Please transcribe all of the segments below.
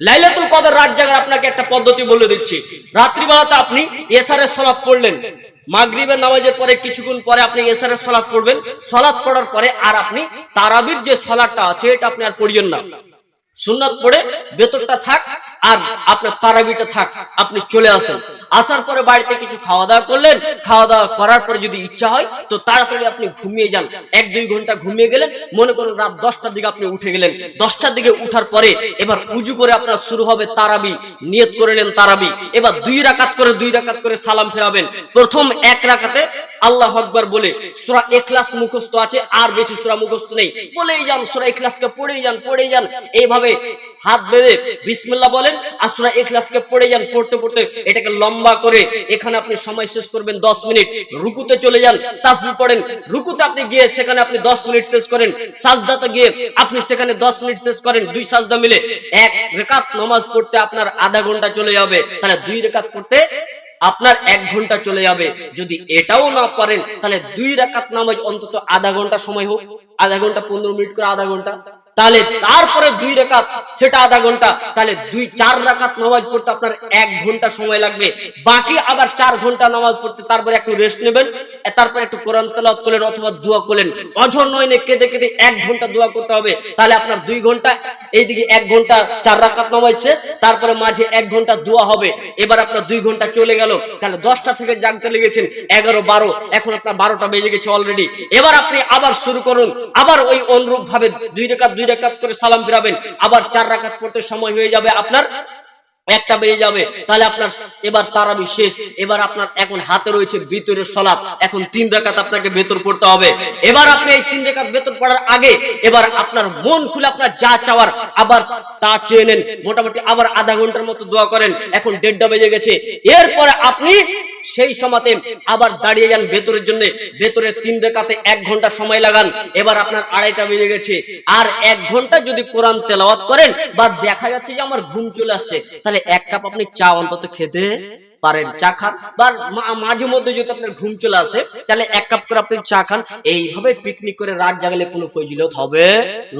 লাইলাতুল কদর রাত জাগার আপনাকে একটা পদ্ধতি বলে দিচ্ছি। রাত্রিবেলাতে আপনি এসারের সলাপ পড়লেন। মাগরিবের নামাজের পরে কিছুক্ষণ পরে আপনি এসারের সলাপ পড়বেন। সলাপ পড়ার পরে আর আপনি তারাবির যে সলাটটা আছে, এটা আপনি আর পড়িয়েন না। সুন্নাত পড়ে বেতনটা থাক আর আপনার তারাবিটা থাক, আপনি চলে আসেন। আসার পরে বাড়িতে কিছু খাওয়া দাওয়া করলেন খাওয়া দাওয়া করার পরে যদি ইচ্ছা হয়, তো তাড়াতাড়ি আপনি ঘুমিয়ে যান। এক দুই ঘণ্টা ঘুমিয়ে গেলেন, মনে করুন রাত দশটার দিকে আপনি উঠে গেলেন। দশটার দিকে উঠার পরে এবার উজু করে আপনার শুরু হবে তারাবি। নিয়ত করে নেন তারাবি। এবার দুই রাকাত করে, দুই রাকাত করে সালাম ফেরাবেন। প্রথম এক রাকাতে আল্লাহ আকবার বলে, সূরা এখলাস মুখস্থ আছে, আর বেশি সূরা মুখস্থ নেই। বলেই যান, সূরা ইখলাসকে পড়েই যান পড়েই যান। এইভাবে হাত বেঁধে বিসমিল্লাহ বলেন, আর সূরা ইখলাসকে পড়ে যান, পড়তে পড়তে এটাকে লম্বা করে এখানে আপনি সময় শেষ করবেন 10 মিনিট। রুকুতে চলে যান তাসবিহ পড়েন। রুকুতে আপনি গিয়ে সেখানে আপনি 10 মিনিট শেষ করেন। সাজদাতে গিয়ে আপনি সেখানে 10 মিনিট শেষ করেন, দুই সাজদা মিলে। এক রাকাত নামাজ পড়তে আপনার আধা ঘণ্টা চলে যাবে। তাহলে দুই রাকাত পড়তে আপনার এক ঘণ্টা চলে যাবে। যদি এটাও না পারেন, তাহলে দুই রাকাত নামাজ অন্তত আধা ঘণ্টা সময় হোক। আধা ঘণ্টা, পনেরো মিনিট করে আধা ঘণ্টা। তাহলে তারপরে দুই রেখাত, সেটা আধা ঘণ্টা। তাহলে দুই, চার রাকাত নামাজ পড়তে আপনার এক ঘণ্টা সময় লাগবে। বাকি আবার চার ঘণ্টা নামাজ পড়তে তারপরে একটু রেস্ট নেবেন। তারপরে একটু কোরআন তেলাওয়াত করলেন অথবা দোয়া করলেন। অঝর নয় কেঁদে কেঁদে এক ঘণ্টা দোয়া করতে হবে। তাহলে আপনার দুই ঘণ্টা, এইদিকে এক ঘণ্টা, চার রাকাত নামাজ শেষ। তারপরে মাঝে এক ঘণ্টা দোয়া হবে। এবার আপনার দুই ঘণ্টা চলে গেল। তাহলে দশটা থেকে জাগতে লেগেছেন। এগারো, বারো। এখন আপনার বারোটা বেজে গেছে অলরেডি এবার আপনি আবার শুরু করুন। আবার ওই অনুরূপ ভাবে দুই রেখাত দুই রেখাত করে সালাম ফিরাবেন। আবার চার রাকাত পড়তে সময় হয়ে যাবে, আপনার একটা বেজে যাবে। তাহলে আপনার এবার তারাবি শেষ। এবার আপনার এখন হাতে রয়েছে ভিতরের সলাপ এখন তিন রেখাত আপনাকে ভেতর পড়তে হবে। এবার আপনি এই তিন রেখাত ভেতর পড়ার আগে এবার আপনার মন খুলে আপনার যা চাওয়ার, আবার তা চেয়ে নেন। মোটামুটি আবার আধা ঘণ্টার মতো দোয়া করেন। এখন দেড়টা বেজে গেছে। এরপরে আপনি সেই সময়তে আবার দাঁড়িয়ে যান ভেতরের জন্য। ভেতরের তিন রেখাতে এক ঘণ্টা সময় লাগান। এবার আপনার আড়াইটা বেজে গেছে। আর এক ঘণ্টা যদি কোরআন তেলাওয়াত করেন বা দেখা যাচ্ছে যে আমার ঘুম চলে আসছে, তাহলে এক কাপ আপনি চা অন্তত খেতে পারেন। চা খান। বা মাঝে মধ্যে যদি আপনার ঘুম চলে আসে, তাহলে এক কাপ করে আপনি চা খান, এইভাবে পিকনিক করে রাত জাগলে কোনো ফজিলত হবে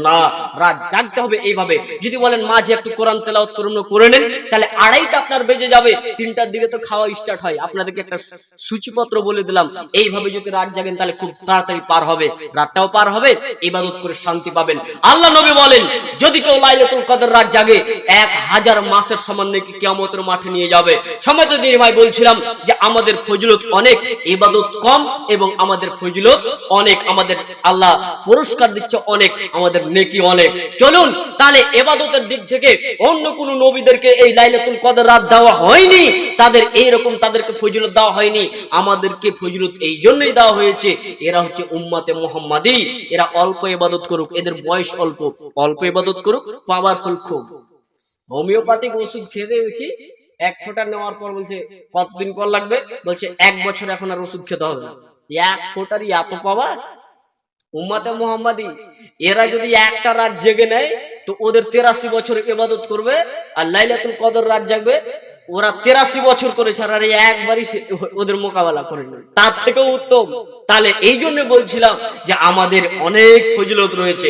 না। রাত জাগতে হবে এইভাবে। যদি বলেন, মাঝে একটু কোরআন তেলাওয়াত করুন, করে নেন, তাহলে আড়াইটা আপনার বেজে যাবে। তিনটার দিকে তো খাওয়া স্টার্ট হয়। আপনাদেরকে একটা সূচিপত্র বলে দিলাম। এইভাবে যদি রাত জাগেন, তাহলে খুব তাড়াতাড়ি পার হবে। রাতটাও পার হবে, ইবাদত করে শান্তি পাবেন। আল্লাহ নবী বলেন, যদি কেউ লাইলাতুল কদর রাত জাগে, এক হাজার মাসের সমান নাকি কিয়ামতের মাঠে নিয়ে যাবে। সময় তো দিয়ে ভাই, বলছিলাম যে আমাদের ফজিলত অনেক, ইবাদত কম এবং আমাদের ফজিলত অনেক, আমাদের আল্লাহ পুরস্কার দিচ্ছে অনেক, আমাদের নেকি অনেক। চলুন, তাহলে এবাদতের দিক থেকে অন্য কোন নবীদেরকে এই লাইলাতুল কদর রাত দেওয়া হয়নি? তাদের এই রকম তাদেরকে ফজিলত দেওয়া হয়নি? আমাদেরকে ফজিলত এই জন্যই দেওয়া হয়েছে, এরা হচ্ছে উম্মাতে মোহাম্মদী। এরা অল্প ইবাদত করুক, এদের বয়স অল্প। অল্প ইবাদত করুক পাওয়ারফুল খুব। হোমিওপ্যাথিক ওষুধ খেয়ে দিয়েছি এক ফোঁটা নেওয়ার পর বলছে, কতদিন পর লাগবে? বলছে, এক বছর এখন আর ওষুধ খেতে হবে এক ফোঁটারই এত পাওয়া? উম্মাতে মোহাম্মদি, এরা যদি একটা রাত জেগে নেয়, তো ওদের তেরাশি বছর এবাদত করবে, আর লাইলাতুল কদর রাত জাগবে, ওরা তেরাশি বছর করেছে আর একবারই ওদের মোকাবেলা করে নেবে। তার থেকেও উত্তম। তাহলে এই জন্য বলছিলাম যে আমাদের অনেক ফজিলত রয়েছে।